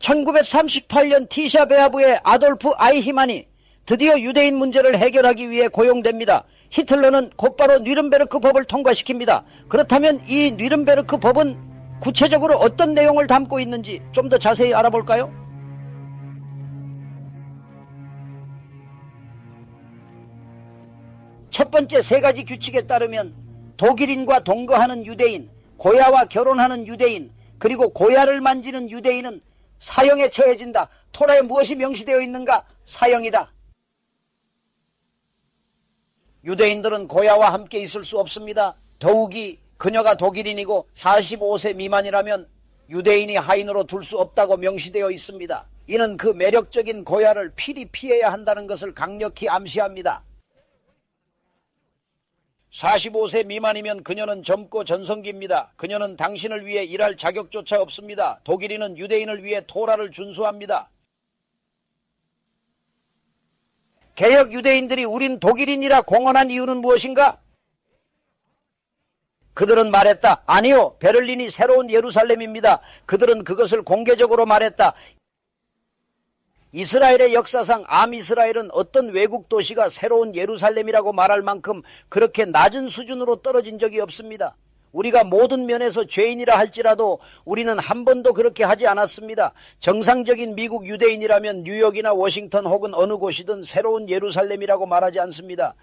1938년 티샤 베아부의 아돌프 아이히만이 드디어 유대인 문제를 해결하기 위해 고용됩니다. 히틀러는 곧바로 뉘른베르크 법을 통과시킵니다. 그렇다면 이 뉘른베르크 법은 구체적으로 어떤 내용을 담고 있는지 좀 더 자세히 알아볼까요? 첫 번째 세 가지 규칙에 따르면 독일인과 동거하는 유대인, 고야와 결혼하는 유대인, 그리고 고야를 만지는 유대인은 사형에 처해진다. 토라에 무엇이 명시되어 있는가? 사형이다. 유대인들은 고야와 함께 있을 수 없습니다. 더욱이 그녀가 독일인이고 45세 미만이라면 유대인이 하인으로 둘 수 없다고 명시되어 있습니다. 이는 그 매력적인 고야를 필히 피해야 한다는 것을 강력히 암시합니다. 45세 미만이면 그녀는 젊고 전성기입니다. 그녀는 당신을 위해 일할 자격조차 없습니다. 독일인은 유대인을 위해 토라를 준수합니다. 개혁 유대인들이 우린 독일인이라 공언한 이유는 무엇인가? 그들은 말했다. 아니요. 베를린이 새로운 예루살렘입니다. 그들은 그것을 공개적으로 말했다. 이스라엘의 역사상 암이스라엘은 어떤 외국 도시가 새로운 예루살렘이라고 말할 만큼 그렇게 낮은 수준으로 떨어진 적이 없습니다. 우리가 모든 면에서 죄인이라 할지라도 우리는 한 번도 그렇게 하지 않았습니다. 정상적인 미국 유대인이라면 뉴욕이나 워싱턴 혹은 어느 곳이든 새로운 예루살렘이라고 말하지 않습니다.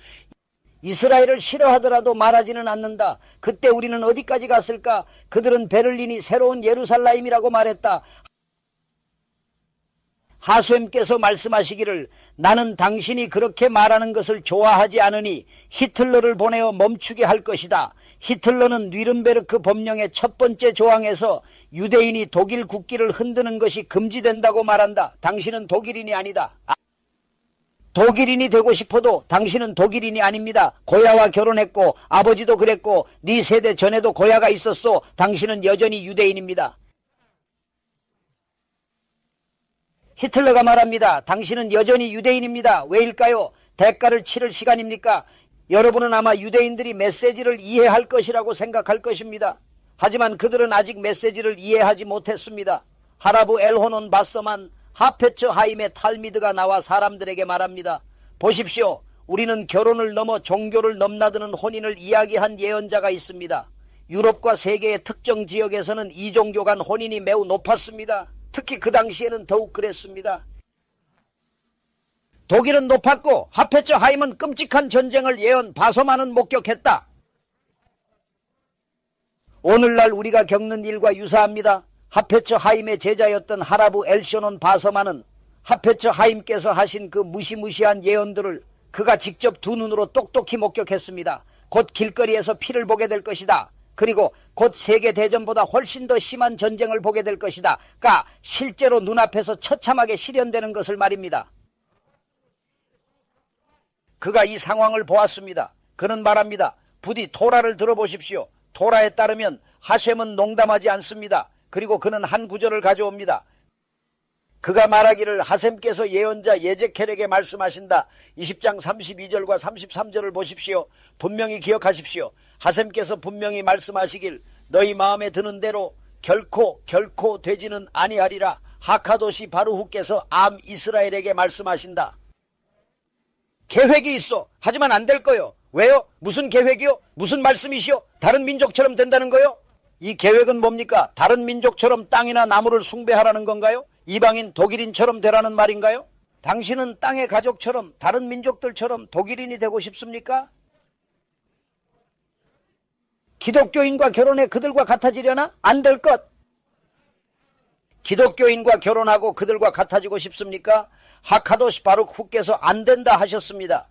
이스라엘을 싫어하더라도 말하지는 않는다. 그때 우리는 어디까지 갔을까? 그들은 베를린이 새로운 예루살렘이라고 말했다. 하수엠께서 말씀하시기를 나는 당신이 그렇게 말하는 것을 좋아하지 않으니 히틀러를 보내어 멈추게 할 것이다. 히틀러는 뉘른베르크 법령의 첫 번째 조항에서 유대인이 독일 국기를 흔드는 것이 금지된다고 말한다. 당신은 독일인이 아니다. 아, 독일인이 되고 싶어도 당신은 독일인이 아닙니다. 고야와 결혼했고 아버지도 그랬고 네 세대 전에도 고야가 있었소. 당신은 여전히 유대인입니다. 히틀러가 말합니다. 당신은 여전히 유대인입니다. 왜일까요? 대가를 치를 시간입니까? 여러분은 아마 유대인들이 메시지를 이해할 것이라고 생각할 것입니다. 하지만 그들은 아직 메시지를 이해하지 못했습니다. 하라브 엘호논 바서만 하페처 하임의 탈미드가 나와 사람들에게 말합니다. 보십시오. 우리는 결혼을 넘어 종교를 넘나드는 혼인을 이야기한 예언자가 있습니다. 유럽과 세계의 특정 지역에서는 이종교 간 혼인이 매우 높았습니다. 특히 그 당시에는 더욱 그랬습니다. 독일은 높았고 하페처 하임은 끔찍한 전쟁을 예언 바소만은 목격했다. 오늘날 우리가 겪는 일과 유사합니다. 하페처 하임의 제자였던 하라부 엘쇼논 바서만은 하페처 하임께서 하신 그 무시무시한 예언들을 그가 직접 두 눈으로 똑똑히 목격했습니다. 곧 길거리에서 피를 보게 될 것이다. 그리고 곧 세계 대전보다 훨씬 더 심한 전쟁을 보게 될 것이다. 가 실제로 눈앞에서 처참하게 실현되는 것을 말입니다. 그가 이 상황을 보았습니다. 그는 말합니다. 부디 토라를 들어보십시오. 토라에 따르면 하셈은 농담하지 않습니다. 그리고 그는 한 구절을 가져옵니다. 그가 말하기를 하셈께서 예언자 예제켈에게 말씀하신다. 20장 32절과 33절을 보십시오. 분명히 기억하십시오. 하셈께서 분명히 말씀하시길 너희 마음에 드는 대로 결코 결코 되지는 아니하리라. 하카도시 바루후께서 암 이스라엘에게 말씀하신다. 계획이 있어. 하지만 안 될 거요. 왜요? 무슨 계획이요? 무슨 말씀이시요? 다른 민족처럼 된다는 거요? 이 계획은 뭡니까? 다른 민족처럼 땅이나 나무를 숭배하라는 건가요? 이방인 독일인처럼 되라는 말인가요? 당신은 땅의 가족처럼 다른 민족들처럼 독일인이 되고 싶습니까? 기독교인과 결혼해 그들과 같아지려나? 안 될 것. 기독교인과 결혼하고 그들과 같아지고 싶습니까? 하카도시 바룩 후께서 안 된다 하셨습니다.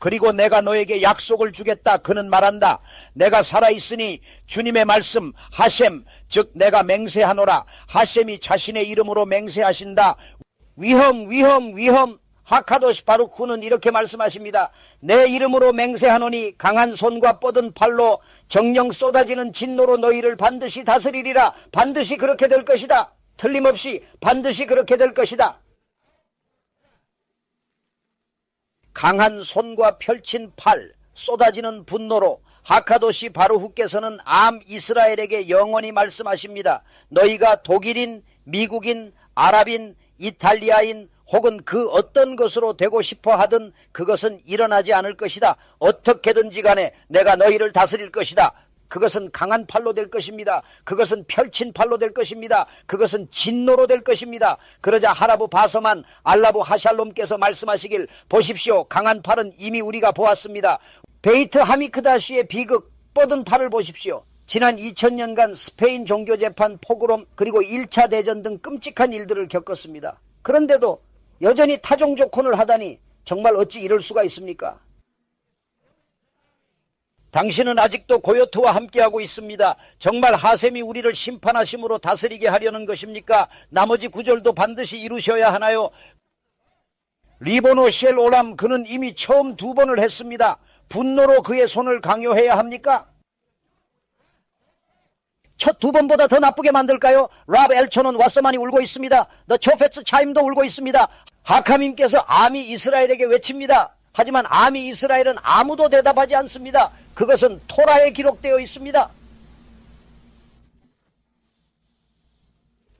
그리고 내가 너에게 약속을 주겠다. 그는 말한다. 내가 살아있으니 주님의 말씀 하셈 즉 내가 맹세하노라. 하셈이 자신의 이름으로 맹세하신다. 위험 위험 위험 하카도시 바룩 후는 이렇게 말씀하십니다. 내 이름으로 맹세하노니 강한 손과 뻗은 팔로 정령 쏟아지는 진노로 너희를 반드시 다스리리라. 반드시 그렇게 될 것이다. 틀림없이 반드시 그렇게 될 것이다. 강한 손과 펼친 팔, 쏟아지는 분노로 하카도시 바루후께서는 암 이스라엘에게 영원히 말씀하십니다. 너희가 독일인, 미국인, 아랍인, 이탈리아인 혹은 그 어떤 것으로 되고 싶어 하든 그것은 일어나지 않을 것이다. 어떻게든지 간에 내가 너희를 다스릴 것이다. 그것은 강한 팔로 될 것입니다. 그것은 펼친 팔로 될 것입니다. 그것은 진노로 될 것입니다. 그러자 하라부 바서만 알라부 하샬롬께서 말씀하시길 보십시오. 강한 팔은 이미 우리가 보았습니다. 베이트 하미크다시의 비극 뻗은 팔을 보십시오. 지난 2000년간 스페인 종교재판 포그롬 그리고 1차 대전 등 끔찍한 일들을 겪었습니다. 그런데도 여전히 타종조콘을 하다니 정말 어찌 이럴 수가 있습니까? 당신은 아직도 고요트와 함께하고 있습니다. 정말 하셈이 우리를 심판하심으로 다스리게 하려는 것입니까? 나머지 구절도 반드시 이루셔야 하나요? 리보노 쉘 오람 그는 이미 처음 두 번을 했습니다. 분노로 그의 손을 강요해야 합니까? 첫 두 번보다 더 나쁘게 만들까요? 랍 엘초는 왓서만이 울고 있습니다. 더 초페츠 차임도 울고 있습니다. 하카님께서 암이 이스라엘에게 외칩니다. 하지만 암이 이스라엘은 아무도 대답하지 않습니다. 그것은 토라에 기록되어 있습니다.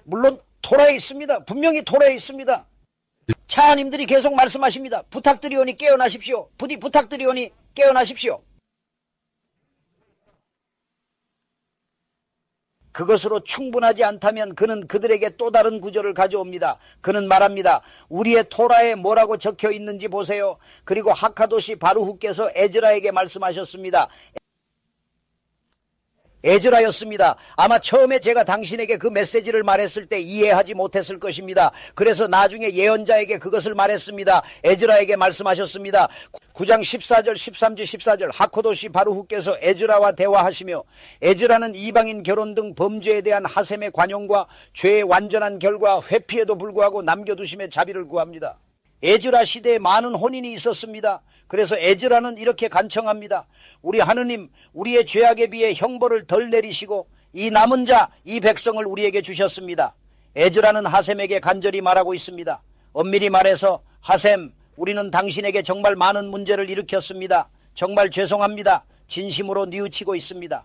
물론 토라에 있습니다. 분명히 토라에 있습니다. 차하님들이 계속 말씀하십니다. 부탁드리오니 깨어나십시오. 부디 부탁드리오니 깨어나십시오. 그것으로 충분하지 않다면 그는 그들에게 또 다른 구절을 가져옵니다. 그는 말합니다. 우리의 토라에 뭐라고 적혀 있는지 보세요. 그리고 하카도시 바루후께서 에즈라에게 말씀하셨습니다. 에즈라였습니다. 아마 처음에 제가 당신에게 그 메시지를 말했을 때 이해하지 못했을 것입니다. 그래서 나중에 예언자에게 그것을 말했습니다. 에즈라에게 말씀하셨습니다. 9장 14절, 13절, 14절 하코도시 바루후께서 에즈라와 대화하시며 에즈라는 이방인 결혼 등 범죄에 대한 하셈의 관용과 죄의 완전한 결과 회피에도 불구하고 남겨두심의 자비를 구합니다. 에즈라 시대에 많은 혼인이 있었습니다. 그래서 에즈라는 이렇게 간청합니다. 우리 하느님, 우리의 죄악에 비해 형벌을 덜 내리시고 이 남은 자, 이 백성을 우리에게 주셨습니다. 에즈라는 하셈에게 간절히 말하고 있습니다. 엄밀히 말해서 하셈, 우리는 당신에게 정말 많은 문제를 일으켰습니다. 정말 죄송합니다. 진심으로 뉘우치고 있습니다.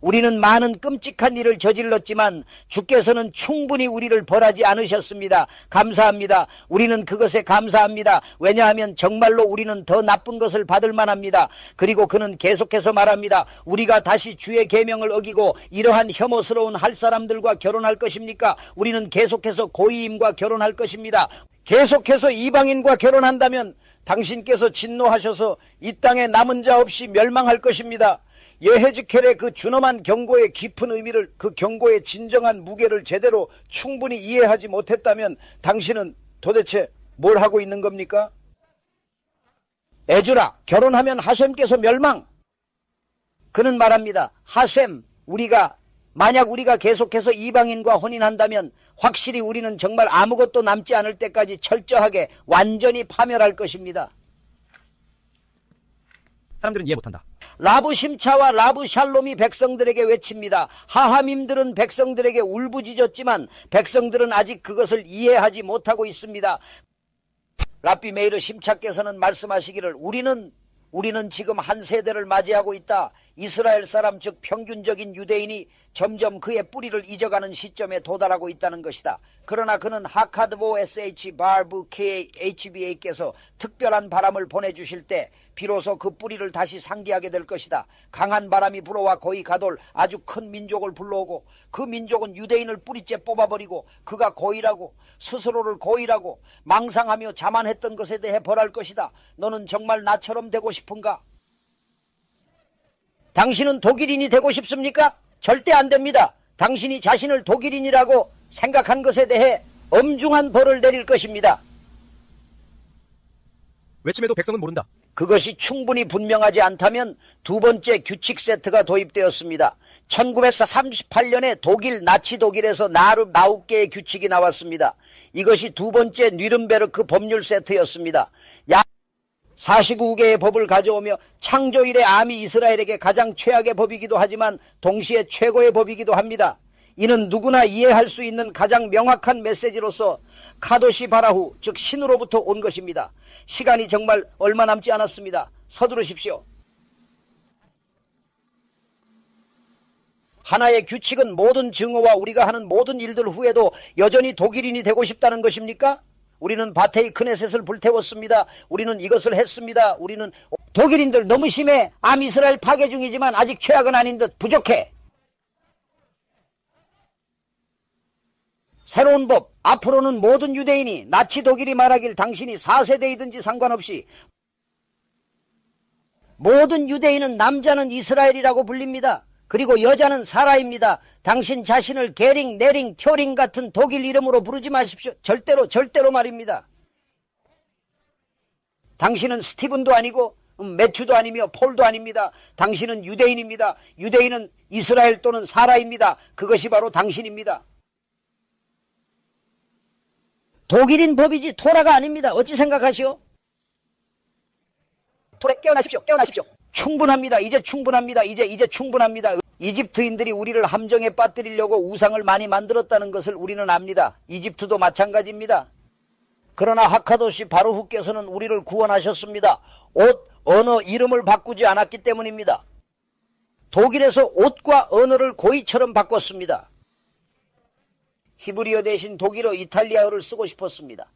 우리는 많은 끔찍한 일을 저질렀지만 주께서는 충분히 우리를 벌하지 않으셨습니다. 감사합니다. 우리는 그것에 감사합니다. 왜냐하면 정말로 우리는 더 나쁜 것을 받을 만합니다. 그리고 그는 계속해서 말합니다. 우리가 다시 주의 계명을 어기고 이러한 혐오스러운 할 사람들과 결혼할 것입니까? 우리는 계속해서 고이임과 결혼할 것입니다. 계속해서 이방인과 결혼한다면 당신께서 진노하셔서 이 땅에 남은 자 없이 멸망할 것입니다. 예헤즈켈의 그 준엄한 경고의 깊은 의미를 그 경고의 진정한 무게를 제대로 충분히 이해하지 못했다면 당신은 도대체 뭘 하고 있는 겁니까? 에즈라 결혼하면 하셈께서 멸망. 그는 말합니다. 하셈 우리가 만약 우리가 계속해서 이방인과 혼인한다면 확실히 우리는 정말 아무것도 남지 않을 때까지 철저하게 완전히 파멸할 것입니다. 사람들은 이해 못한다. 라브 심차와 라브 샬롬이 백성들에게 외칩니다. 하함임들은 백성들에게 울부짖었지만 백성들은 아직 그것을 이해하지 못하고 있습니다. 라비 메이르 심차께서는 말씀하시기를 우리는 우리는 지금 한 세대를 맞이하고 있다. 이스라엘 사람 즉 평균적인 유대인이 점점 그의 뿌리를 잊어가는 시점에 도달하고 있다는 것이다. 그러나 그는 하카드보 SH 바브 K HBA께서 특별한 바람을 보내주실 때 비로소 그 뿌리를 다시 상기하게 될 것이다. 강한 바람이 불어와 거의 가돌 아주 큰 민족을 불러오고 그 민족은 유대인을 뿌리째 뽑아버리고 그가 고의라고 스스로를 고의라고 망상하며 자만했던 것에 대해 벌할 것이다. 너는 정말 나처럼 되고 싶은가? 당신은 독일인이 되고 싶습니까? 절대 안 됩니다. 당신이 자신을 독일인이라고 생각한 것에 대해 엄중한 벌을 내릴 것입니다. 외침에도 백성은 모른다. 그것이 충분히 분명하지 않다면 두 번째 규칙 세트가 도입되었습니다. 1938년에 독일 나치 독일에서 나르 아홉 개의 규칙이 나왔습니다. 이것이 두 번째 뉘른베르크 법률 세트였습니다. 약 49개의 법을 가져오며 창조일의 암이 이스라엘에게 가장 최악의 법이기도 하지만 동시에 최고의 법이기도 합니다. 이는 누구나 이해할 수 있는 가장 명확한 메시지로서 카도시 바라후 즉 신으로부터 온 것입니다. 시간이 정말 얼마 남지 않았습니다. 서두르십시오. 하나의 규칙은 모든 증오와 우리가 하는 모든 일들 후에도 여전히 독일인이 되고 싶다는 것입니까? 우리는 바테이 크네셋을 불태웠습니다. 우리는 이것을 했습니다. 우리는 독일인들 너무 심해. 암이스라엘 파괴 중이지만 아직 최악은 아닌 듯 부족해. 새로운 법, 앞으로는 모든 유대인이 나치 독일이 말하길 당신이 4세대이든지 상관없이 모든 유대인은 남자는 이스라엘이라고 불립니다. 그리고 여자는 사라입니다. 당신 자신을 게링, 네링, 튜링 같은 독일 이름으로 부르지 마십시오. 절대로, 절대로 말입니다. 당신은 스티븐도 아니고 음, 매튜도 아니며 폴도 아닙니다. 당신은 유대인입니다. 유대인은 이스라엘 또는 사라입니다. 그것이 바로 당신입니다. 독일인 법이지 토라가 아닙니다. 어찌 생각하시오? 토레 깨어나십시오. 깨어나십시오. 충분합니다. 이제 충분합니다. 이제 이제 충분합니다. 이집트인들이 우리를 함정에 빠뜨리려고 우상을 많이 만들었다는 것을 우리는 압니다. 이집트도 마찬가지입니다. 그러나 하카도시 바루후께서는 우리를 구원하셨습니다. 옷, 언어, 이름을 바꾸지 않았기 때문입니다. 독일에서 옷과 언어를 고이처럼 바꿨습니다. 히브리어 대신 독일어, 이탈리아어를 쓰고 싶었습니다.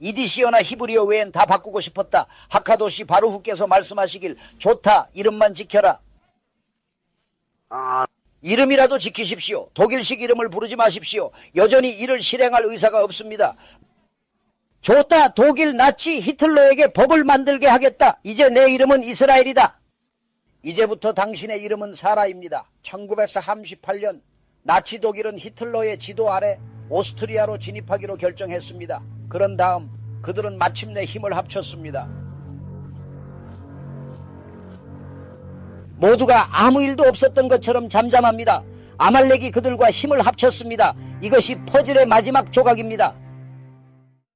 이디시어나 히브리어 외엔 다 바꾸고 싶었다. 하카도시 바루후께서 말씀하시길 좋다. 이름만 지켜라. 아, 이름이라도 지키십시오. 독일식 이름을 부르지 마십시오. 여전히 이를 실행할 의사가 없습니다. 좋다. 독일 나치 히틀러에게 법을 만들게 하겠다. 이제 내 이름은 이스라엘이다. 이제부터 당신의 이름은 사라입니다. 1938년 나치 독일은 히틀러의 지도 아래 오스트리아로 진입하기로 결정했습니다. 그런 다음 그들은 마침내 힘을 합쳤습니다. 모두가 아무 일도 없었던 것처럼 잠잠합니다. 아말렉이 그들과 힘을 합쳤습니다. 이것이 퍼즐의 마지막 조각입니다.